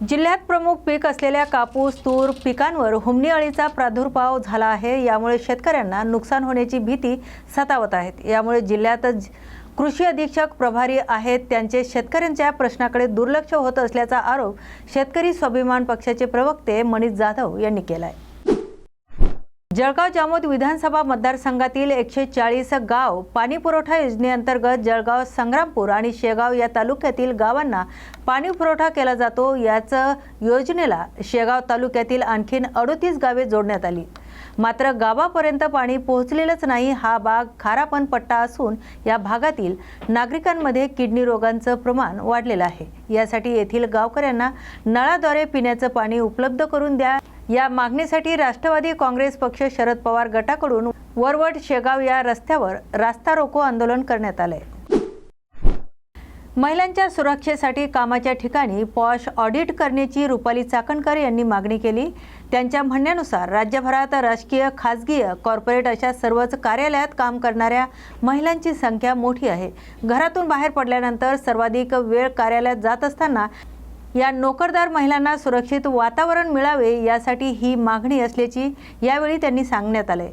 जिल्ह्यात प्रमुख पीक असलेल्या कापूस तूर पिकांवर हुमणी अळीचा प्रादुर्भाव झाला आहे. यामुळे शेतकऱ्यांना नुकसान होण्याची भीती सतावत आहेत. यामुळे जिल्ह्यातच कृषी अधीक्षक प्रभारी आहेत. त्यांचे शेतकऱ्यांच्या प्रश्नाकडे दुर्लक्ष होत असल्याचा आरोप शेतकरी स्वाभिमान पक्षाचे प्रवक्ते मनीष जाधव यांनी केला आहे जळगाव जामोद विधानसभा मतदारसंघातील एकशे चाळीस गाव पाणी पुरवठा योजनेअंतर्गत जळगाव संग्रामपूर आणि शेगाव या तालुक्यातील गावांना पाणी पुरवठा केला जातो. याच योजनेला शेगाव तालुक्यातील आणखीन अडोतीस गावे जोडण्यात आली. मात्र गावापर्यंत पाणी पोहोचलेलंच नाही. हा भाग खारापण पट्टा असून या भागातील नागरिकांमध्ये किडनी रोगांचं प्रमाण वाढलेलं आहे. यासाठी येथील गावकऱ्यांना नळाद्वारे पिण्याचं पाणी उपलब्ध करून द्या. या मागणीसाठी राष्ट्रवादी काँग्रेस पक्ष शरद पवार गटाकडून वरवट शेगाव या रस्त्यावर रास्ता रोको आंदोलन करण्यात आलंय महिलांच्या सुरक्षेसाठी कामाच्या ठिकाणी पॉश ऑडिट करण्याची रुपाली चाकणकर यांनी मागणी केली. त्यांच्या म्हणण्यानुसार राज्यभरात राजकीय खाजगी कॉर्पोरेट अशा सर्वच कार्यालयात काम करणाऱ्या महिलांची संख्या मोठी आहे. घरातून बाहेर पडल्यानंतर सर्वाधिक वेळ कार्यालयात जात असताना या नोकरदार महिलांना सुरक्षित वातावरण मिळावे यासाठी ही मागणी असल्याची यावेळी त्यांनी सांगण्यात आले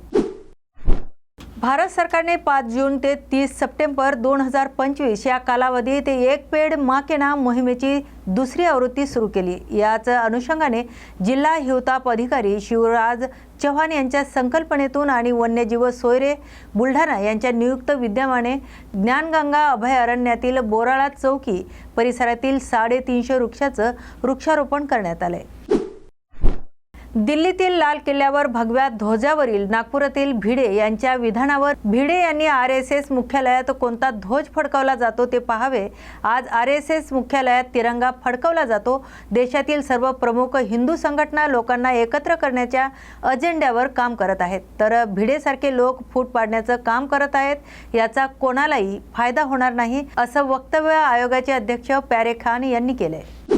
भारत सरकारने पाच जून ते तीस सप्टेंबर दोन हजार पंचवीस या कालावधीत एक पेड माकेना मोहिमेची दुसरी आवृत्ती सुरू केली. याच अनुषंगाने जिल्हा हिवताप अधिकारी शिवराज चव्हाण यांच्या संकल्पनेतून आणि वन्यजीव सोयरे बुलढाणा यांच्या नियुक्त विद्यमाने ज्ञानगंगा अभयारण्यातील बोराळा चौकी परिसरातील साडेतीनशे वृक्षाचं वृक्षारोपण करण्यात आलंय. दिल्लीतील लाल किल्ल्यावर भगव्या ध्वजावरील नागपुरातील भिडे यांच्या विधानावर भिडे यांनी आर एस एस मुख्यालयात कोणता ध्वज फडकावला जातो ते पाहावे. आज आर एस एस मुख्यालयात तिरंगा फडकवला जातो. देशातील सर्व प्रमुख हिंदू संघटना लोकांना एकत्र करण्याच्या अजेंड्यावर काम करत आहेत. तर भिडेसारखे लोक फूट पाडण्याचं काम करत आहेत. याचा कोणालाही फायदा होणार नाही असं वक्तव्य आयोगाचे अध्यक्ष प्यारे खान यांनी केलंय.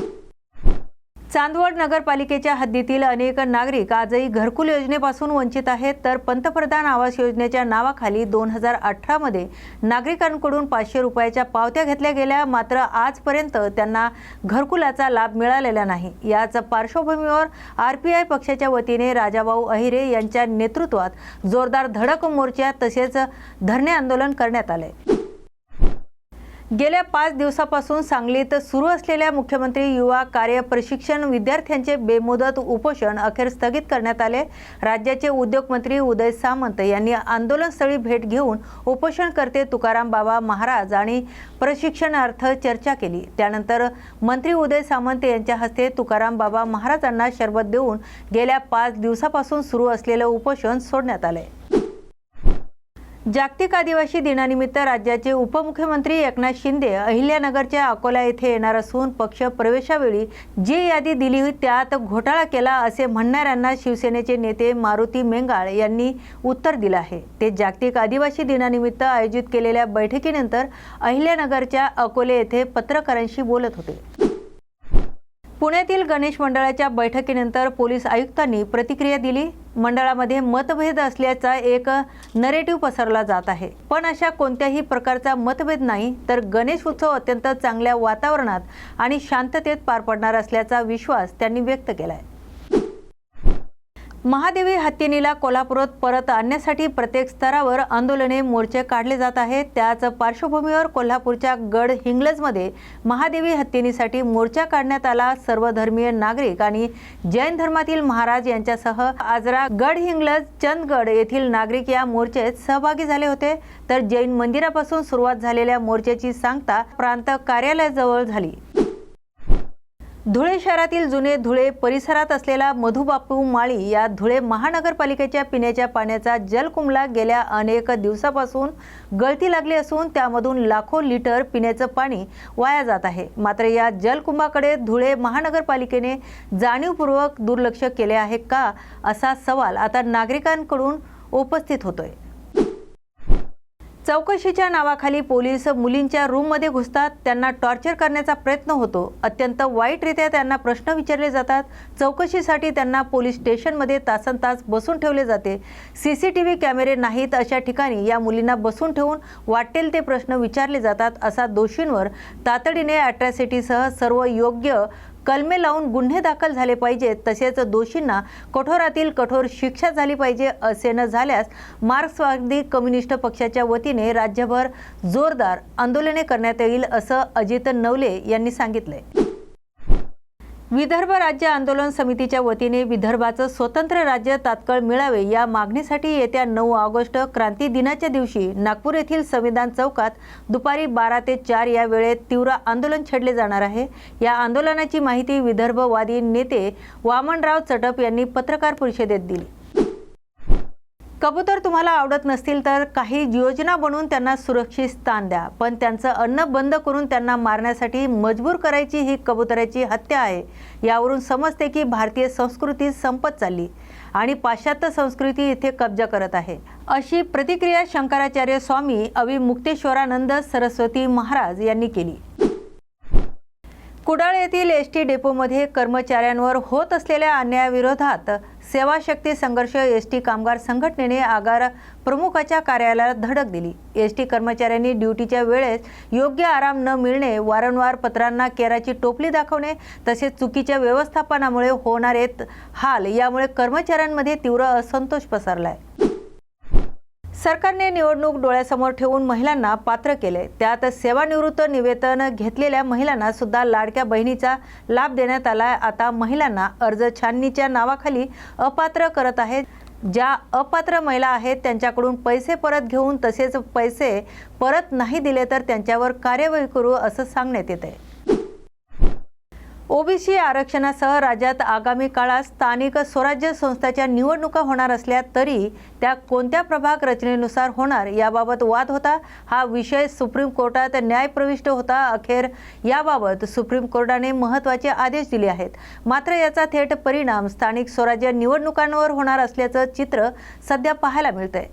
चांदवड नगरपालिकेच्या हद्दीतील अनेक नागरिक आजही घरकुल योजनेपासून वंचित आहेत. तर पंतप्रधान आवास योजनेच्या नावाखाली दोन हजार अठरामध्ये नागरिकांकडून पाचशे रुपयाच्या पावत्या घेतल्या गेल्या. मात्र आजपर्यंत त्यांना घरकुलाचा लाभ मिळालेला नाही. याच पार्श्वभूमीवर आर पी आय पक्षाच्या वतीने राजाभाऊ अहिरे यांच्या नेतृत्वात जोरदार धडक मोर्चा तसेच धरणे आंदोलन करण्यात आले. गेल्या पाच दिवसापासून सांगलीत सुरू असलेल्या मुख्यमंत्री युवा कार्य प्रशिक्षण विद्यार्थ्यांचे बेमुदत उपोषण अखेर स्थगित करण्यात आले. राज्याचे उद्योगमंत्री उदय सामंत यांनी आंदोलनस्थळी भेट घेऊन उपोषणकर्ते तुकाराम बाबा महाराज आणि प्रशिक्षणार्थ चर्चा केली. त्यानंतर मंत्री उदय सामंत यांच्या हस्ते तुकाराम बाबा महाराजांना शरबत देऊन गेल्या पाच दिवसापासून सुरू असलेलं उपोषण सोडण्यात आले. जागतिक आदिवासी दिनानिमित्त राज्याचे उपमुख्यमंत्री एकनाथ शिंदे अहिल्यानगरच्या अकोला येथे येणार असून पक्ष प्रवेशावेळी जी यादी दिली त्यात घोटाळा केला असे म्हणणाऱ्यांना शिवसेनेचे नेते मारुती मेंगाळ यांनी उत्तर दिलं आहे. ते जागतिक आदिवासी दिनानिमित्त आयोजित केलेल्या बैठकीनंतर अहिल्यानगरच्या अकोले येथे पत्रकारांशी बोलत होते. पुण्यातील गणेश मंडळाच्या बैठकीनंतर पोलीस आयुक्तांनी प्रतिक्रिया दिली. मंडळामध्ये मतभेद असल्याचा एक नरेटिव्ह पसरला जात आहे. पण अशा कोणत्याही प्रकारचा मतभेद नाही तर गणेश उत्सव अत्यंत चांगल्या वातावरणात आणि शांततेत पार पडणार असल्याचा विश्वास त्यांनी व्यक्त केला आहे महादेवी हत्तीनीला कोल्हापुरात परत आणण्यासाठी प्रत्येक स्तरावर आंदोलने मोर्चे काढले जात आहेत. त्याच पार्श्वभूमीवर कोल्हापूरच्या गड हिंग्लजमध्ये महादेवी हत्तीनीसाठी मोर्चा काढण्यात आला. सर्वधर्मीय नागरिक आणि जैन धर्मातील महाराज यांच्यासह आजरा गड हिंग्लज चंदगड येथील नागरिक या मोर्चेत सहभागी झाले होते. तर जैन मंदिरापासून सुरुवात झालेल्या मोर्चेची सांगता प्रांत कार्यालयाजवळ झाली. धुळे शहरातील जुने धुळे परिसरात असलेला मधुबापू माळी या धुळे महानगरपालिकेच्या पिण्याच्या पाण्याचा जलकुंभला गेल्या अनेक दिवसापासून गळती लागली असून त्यामधून लाखो लिटर पिण्याचं पाणी वाया जात आहे. मात्र या जलकुंभाकडे धुळे महानगरपालिकेने जाणीवपूर्वक दुर्लक्ष केले आहे का असा सवाल आता नागरिकांकडून उपस्थित होतोय. चौकशीच्या नावाखाली पोलीस मुलींच्या रूममध्ये घुसतात. त्यांना टॉर्चर करण्याचा प्रयत्न होतो. अत्यंत वाईटरित्या त्यांना प्रश्न विचारले जातात. चौकशीसाठी त्यांना पोलीस स्टेशनमध्ये तासन तास बसून ठेवले जाते. सी सी टी व्ही कॅमेरे नाहीत अशा ठिकाणी या मुलींना बसून ठेवून वाटेल ते प्रश्न विचारले जातात असा दोषींवर तातडीने अॅट्रॅसिटीसह सर्व योग्य कलमे लावून गुन्हे दाखल झाले पाहिजेत तसेच दोषींना कठोरातील कठोर शिक्षा झाली पाहिजे असे न झाल्यास मार्क्सवादी कम्युनिस्ट पक्षाच्या वतीने राज्यभर जोरदार आंदोलने करण्यात येईल असं अजित नवले यांनी सांगितलंय. विदर्भ राज्य आंदोलन समितीच्या वतीने विदर्भाचं स्वतंत्र राज्य तात्काळ मिळावे या मागणीसाठी येत्या नऊ ऑगस्ट क्रांती दिनाच्या दिवशी नागपूर येथील संविधान चौकात दुपारी बारा ते चार या वेळेत तीव्र आंदोलन छेडले जाणार आहे. या आंदोलनाची माहिती विदर्भवादी नेते वामनराव चटप यांनी पत्रकार परिषदेत दिली. कबूतर तुम्हाला आवडत नसतील तर काही योजना बनवून त्यांना सुरक्षित स्थान द्या. पण त्यांचं अन्न बंद करून त्यांना मारण्यासाठी मजबूर करायची ही कबुतराची हत्या आहे. यावरून समजते की भारतीय संस्कृती संपत चालली आणि पाश्चात्य संस्कृती इथे कब्जा करत आहे. अशी प्रतिक्रिया शंकराचार्य स्वामी अविमुक्तेश्वरानंद सरस्वती महाराज यांनी केली. कुडाळ येथील एस टी डेपोमध्ये कर्मचाऱ्यांवर होत असलेल्या अन्यायाविरोधात सेवाशक्ती संघर्ष एस टी कामगार संघटनेने आगार प्रमुखाच्या कार्यालयात धडक दिली. एस टी कर्मचाऱ्यांनी ड्युटीच्या वेळेस योग्य आराम न मिळणे वारंवार पत्रांना केराची टोपली दाखवणे तसेच चुकीच्या व्यवस्थापनामुळे होणारे हाल यामुळे कर्मचाऱ्यांमध्ये तीव्र असंतोष पसरला आहे सरकारने निवडणूक डोळ्यासमोर ठेवून महिलांना पात्र केले. त्यात सेवानिवृत्त निवेदन घेतलेल्या महिलांना सुद्धा लाडक्या बहिणीचा लाभ देण्यात आला आता महिलांना अर्ज छाननीच्या नावाखाली अपात्र करत आहेत. ज्या अपात्र महिला आहेत त्यांच्याकडून पैसे परत घेऊन तसेच पैसे परत नाही दिले तर त्यांच्यावर कार्यवाही करू असं सांगण्यात येत आहे. ओबीसी आरक्षणासह राज्यात आगामी काळात स्थानिक स्वराज्य संस्थाच्या निवडणुका होणार असल्या तरी त्या कोणत्या प्रभाग रचनेनुसार होणार याबाबत वाद होता? हा विषय सुप्रीम कोर्टात न्यायप्रविष्ट होता. अखेर याबाबत सुप्रीम कोर्टाने महत्त्वाचे आदेश दिले आहेत. मात्र याचा थेट परिणाम स्थानिक स्वराज्य निवडणुकांवर होणार असल्याचं चित्र सध्या पाहायला मिळतंय.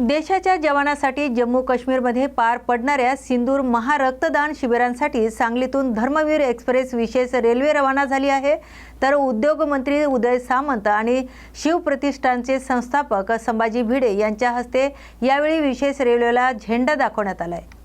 देशाच्या जवानासाठी जम्मू काश्मीरमध्ये पार पडणाऱ्या सिंदूर महारक्तदान शिबिरांसाठी सांगलीतून धर्मवीर एक्सप्रेस विशेष रेल्वे रवाना झाली आहे. तर उद्योगमंत्री उदय सामंत आणि शिवप्रतिष्ठानचे संस्थापक संभाजी भिडे यांच्या हस्ते यावेळी विशेष रेल्वेला झेंडा दाखवण्यात आला आहे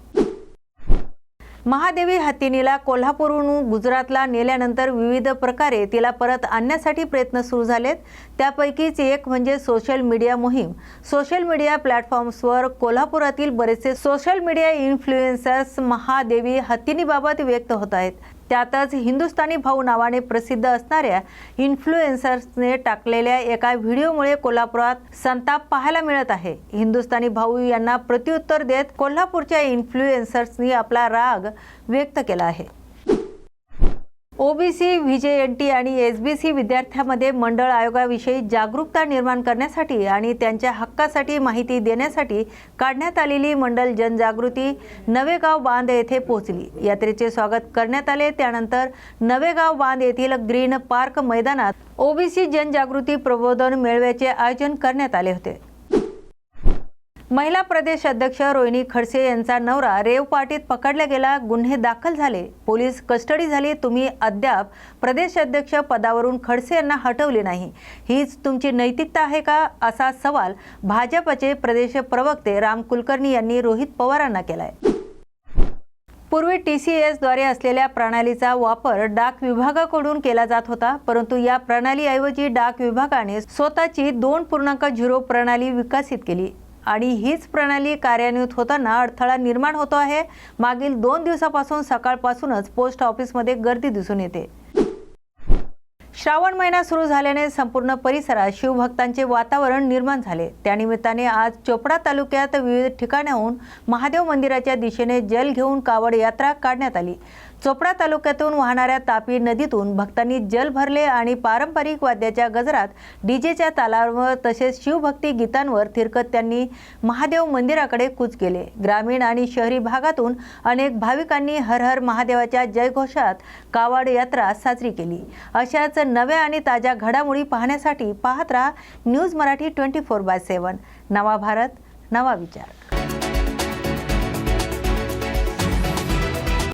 महादेवी हत्तीनीला कोल्हापूरहून गुजरातला नेल्यानंतर विविध प्रकारे तिला परत आणण्यासाठी प्रयत्न सुरू झालेत. त्यापैकीच एक म्हणजे सोशल मीडिया मोहीम. सोशल मीडिया प्लॅटफॉर्म्सवर कोल्हापुरातील बरेचसे सोशल मीडिया इन्फ्लुएन्सर्स महादेवी हत्तीनीबाबत व्यक्त होत आहेत. त्यातच हिंदुस्थानी भाऊ नावाने प्रसिद्ध असणाऱ्या इन्फ्लुएन्सर्सने टाकलेल्या एका व्हिडिओमुळे कोल्हापुरात संताप पाहायला मिळत आहे. हिंदुस्थानी भाऊ यांना प्रत्युत्तर देत कोल्हापूरच्या इन्फ्लुएन्सर्सनी आपला राग व्यक्त केला आहे. ओबीसी व्हीजेएनटी आणि एसबीसी विद्यार्थ्यांमध्ये मंडळ आयोगाविषयी जागरूकता निर्माण करण्यासाठी आणि त्यांच्या हक्कासाठी माहिती देण्यासाठी काढण्यात आलेली मंडल जनजागृती नवेगाव बांध येथे पोहोचली. यात्रेचे स्वागत करण्यात आले. त्यानंतर नवेगाव बांध येथील ग्रीन पार्क मैदानात ओबीसी जनजागृती प्रबोधन मेळव्याचे आयोजन करण्यात आले होते. महिला प्रदेश अध्यक्ष रोहिणी खडसे यांचा नवरा रेव पार्टीत पकडला गेला गुन्हे दाखल झाले. पोलीस कस्टडी झाली तुम्ही अद्याप प्रदेश अध्यक्ष पदावरून खडसे यांना हटवले नाही. हीच तुमची नैतिकता आहे का? असा सवाल भाजपचे प्रदेश प्रवक्ते राम कुलकर्णी यांनी रोहित पवारांना केलाय. पूर्वी टी सी एसद्वारे असलेल्या प्रणालीचा वापर डाक विभागाकडून केला जात होता परंतु या प्रणालीऐवजी डाक विभागाने स्वतःची दोन पूर्णांक झिरो प्रणाली विकसित केली. आणि हीच प्रणाली कार्यान्वित होताना अडथळा निर्माण होतो आहे. मागील दोन दिवसापासून सकाळपासूनच पोस्ट ऑफिसमध्ये गर्दी दिसून येते. श्रावण महिना सुरू झाल्याने संपूर्ण परिसरात शिवभक्तांचे वातावरण निर्माण झाले. त्यानिमित्ताने आज चोपडा तालुक्यात विविध ठिकाणाहून महादेव मंदिराच्या दिशेने जल घेऊन कावड यात्रा काढण्यात आली. चोपडा तालुक्यातून वाहणाऱ्या तापी नदीतून भक्तांनी जल भरले आणि पारंपरिक वाद्याच्या गजरात डीजेच्या तालावर तसेच शिवभक्ती गीतांवर थिरकत त्यांनी महादेव मंदिराकडे कूच केले. ग्रामीण आणि शहरी भागातून अनेक भाविकांनी हर हर महादेवाच्या जयघोषात कावड यात्रा साजरी केली. अशाच नव्या आणि ताज्या घडामोडी पाहण्यासाठी पाहत राहा news Marathi twenty four by seven. नवा भारत नवा विचार.